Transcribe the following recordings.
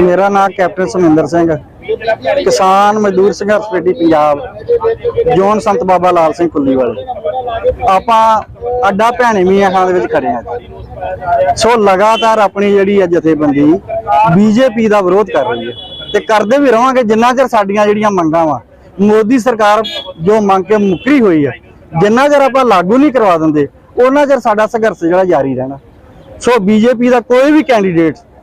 ਮੇਰਾ ਨਾਮ ਕੈਪਟਨ ਸਮਿੰਦਰ ਸਿੰਘ ਕਿਸਾਨ ਮਜ਼ਦੂਰ ਸੰਘਰਸ਼ ਕਮੇਟੀ ਪੰਜਾਬ, ਜੋਨ ਸੰਤ ਬਾਬਾ ਲਾਲ ਸਿੰਘ ਕੁੱਲੀ ਆਪਾਂ ਅੱਡਾ ਭੈਣੇ ਮੀਆਂ ਖਾਨ ਦੇ ਵਿੱਚ ਖੜੇ ਹਾਂ। ਸੋ ਲਗਾਤਾਰ ਆਪਣੀ ਜਿਹੜੀ ਹੈ ਜਥੇਬੰਦੀ ਬੀਜੇਪੀ ਦਾ ਵਿਰੋਧ ਕਰ ਰਹੀ ਹੈ। ਤੇ ਕਰਦੇ ਵੀ ਰਵਾਂਗੇ, ਜਿੰਨਾ ਚਿਰ ਸਾਡੀਆਂ ਜਿਹੜੀਆਂ ਮੰਗਾਂ ਵਾ, ਮੋਦੀ ਸਰਕਾਰ ਜੋ ਮੰਗ ਕੇ ਮੁੱਕਰੀ ਹੋਈ ਹੈ, ਜਿੰਨਾ ਚਿਰ ਆਪਾਂ ਲਾਗੂ ਨਹੀਂ ਕਰਵਾ ਦਿੰਦੇ, ਉਹਨਾਂ ਚਿਰ ਸਾਡਾ ਸੰਘਰਸ਼ ਜਿਹੜਾ ਜਾਰੀ ਰਹਿਣਾ। ਸੋ ਬੀਜੇਪੀ ਦਾ ਕੋਈ ਵੀ ਕੈਂਡੀਡੇਟ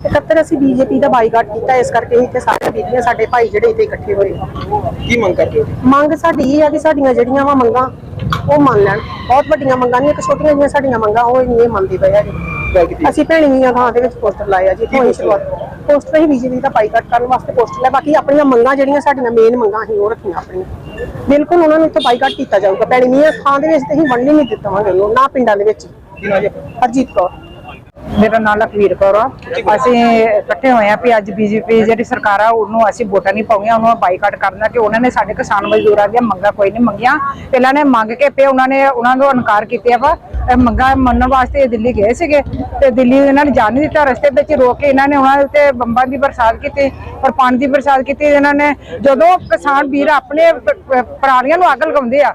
ਇਕੱਤਰ ਅਸੀਂ ਬੀਜੇਪੀ ਦਾ ਬਾਈਕਾਟ ਕੀਤਾ ਇਸ ਕਰਕੇ ਹੀ ਤੇ ਸਾਰੇ ਬੀਬੀਆਂ ਸਾਡੇ ਭਾਈ ਜਿਹੜੇ ਇੱਥੇ ਇਕੱਠੇ ਹੋਏ। ਕੀ ਮੰਗ ਕਰਦੇ ਹੋ? ਮੰਗ ਸਾਡੀ ਇਹ ਆ ਕਿ ਸਾਡੀਆਂ ਜਿਹੜੀਆਂ ਵਾ ਮੰਗਾਂ ਉਹ ਮੰਨ ਲੈਣ। ਬਹੁਤ ਵੱਡੀਆਂ ਮੰਗਾਂ ਨਹੀਂ ਇੱਕ ਛੋਟੀਆਂ ਜਿਹੀਆਂ ਸਾਡੀਆਂ ਮੰਗਾਂ ਉਹ ਨਹੀਂ ਮੰਨਦੇ ਪਏ ਆ ਜੀ। ਅਸੀਂ ਭੈਣੀਆਂ ਥਾਂ ਦੇ ਵਿੱਚ ਪੋਸਟਰ ਲਾਏ ਆ ਜੀ ਇੱਥੋਂ ਹੀ ਸ਼ੁਰੂਆਤ ਪੋਸਟਰ ਹੀ ਬੀਜੇਪੀ ਦਾ ਬਾਈਕਾਟ ਕਰਨ ਵਾਸਤੇ ਪੋਸਟਰ ਲਾਏ ਬਾਕੀ ਆਪਣੀਆਂ ਮੰਗਾਂ ਜਿਹੜੀਆਂ ਸਾਡੀਆਂ ਮੇਨ ਮੰਗਾਂ ਅਸੀਂ ਉਹ ਰੱਖੀਆਂ ਆਪਣੀਆਂ। ਬਿਲਕੁਲ ਉਹਨਾਂ ਨੂੰ ਇੱਥੇ ਬਾਈਕਾਟ ਕੀਤਾ ਜਾਊਗਾ। ਭੈਣੀਆਂ ਥਾਂ ਦੇ ਵਿੱਚ ਤੇ ਅਸੀਂ ਵੰਡ ਹੀ ਨਹੀਂ ਦਿੱਤਾਵਾਂਗੇ ਉਹਨੂੰ ਨਾ ਪਿੰਡਾਂ ਦੇ ਵਿੱਚ। ਹਰਜੀਤ ਕੌਰ। ਮੇਰਾ ਨਾਮ ਲਖਵੀਰ ਕੌਰ ਆ। ਅਸੀਂ ਇਕੱਠੇ ਹੋਏ ਆ ਵੀ ਅੱਜ ਬੀਜੇਪੀ ਜਿਹੜੀ ਸਰਕਾਰ ਆ, ਉਹਨੂੰ ਅਸੀਂ ਵੋਟਾਂ ਨਹੀਂ ਪਾਉਣੀਆਂ, ਉਹਨੂੰ ਬਾਈਕਾਟ ਕਰਨਾ ਕਿ ਉਹਨਾਂ ਨੇ ਸਾਡੇ ਕਿਸਾਨ ਮਜ਼ਦੂਰਾਂ ਦੀਆਂ ਮੰਗਾਂ ਕੋਈ ਨਹੀਂ ਮੰਗੀਆਂ। ਪਹਿਲਾਂ ਨੇ ਮੰਗ ਕੇ ਪਏ ਉਹਨਾਂ ਨੇ ਉਹਨਾਂ ਨੂੰ ਇਨਕਾਰ ਕੀਤਾ ਵਾ ਇਹ ਮੰਗਾਂ ਮੰਨਣ ਵਾਸਤੇ ਦਿੱਲੀ ਗਏ ਸੀਗੇ ਤੇ ਦਿੱਲੀ ਇਹਨਾਂ ਨੇ ਜਾਣ ਨਹੀਂ ਦਿੱਤਾ। ਰਸਤੇ ਵਿੱਚ ਰੋਕ ਕੇ ਇਹਨਾਂ ਨੇ ਉਹਨਾਂ ਦੇ ਉੱਤੇ ਬੰਬਾਂ ਦੀ ਬਰਸਾਤ ਕੀਤੀ ਔਰ ਪਾਣੀ ਦੀ ਬਰਸਾਤ ਕੀਤੀ। ਇਹਨਾਂ ਨੇ ਜਦੋਂ ਕਿਸਾਨ ਵੀਰ ਆਪਣੇ ਪਰਾਲੀਆਂ ਨੂੰ ਅੱਗ ਲਗਾਉਂਦੇ ਆ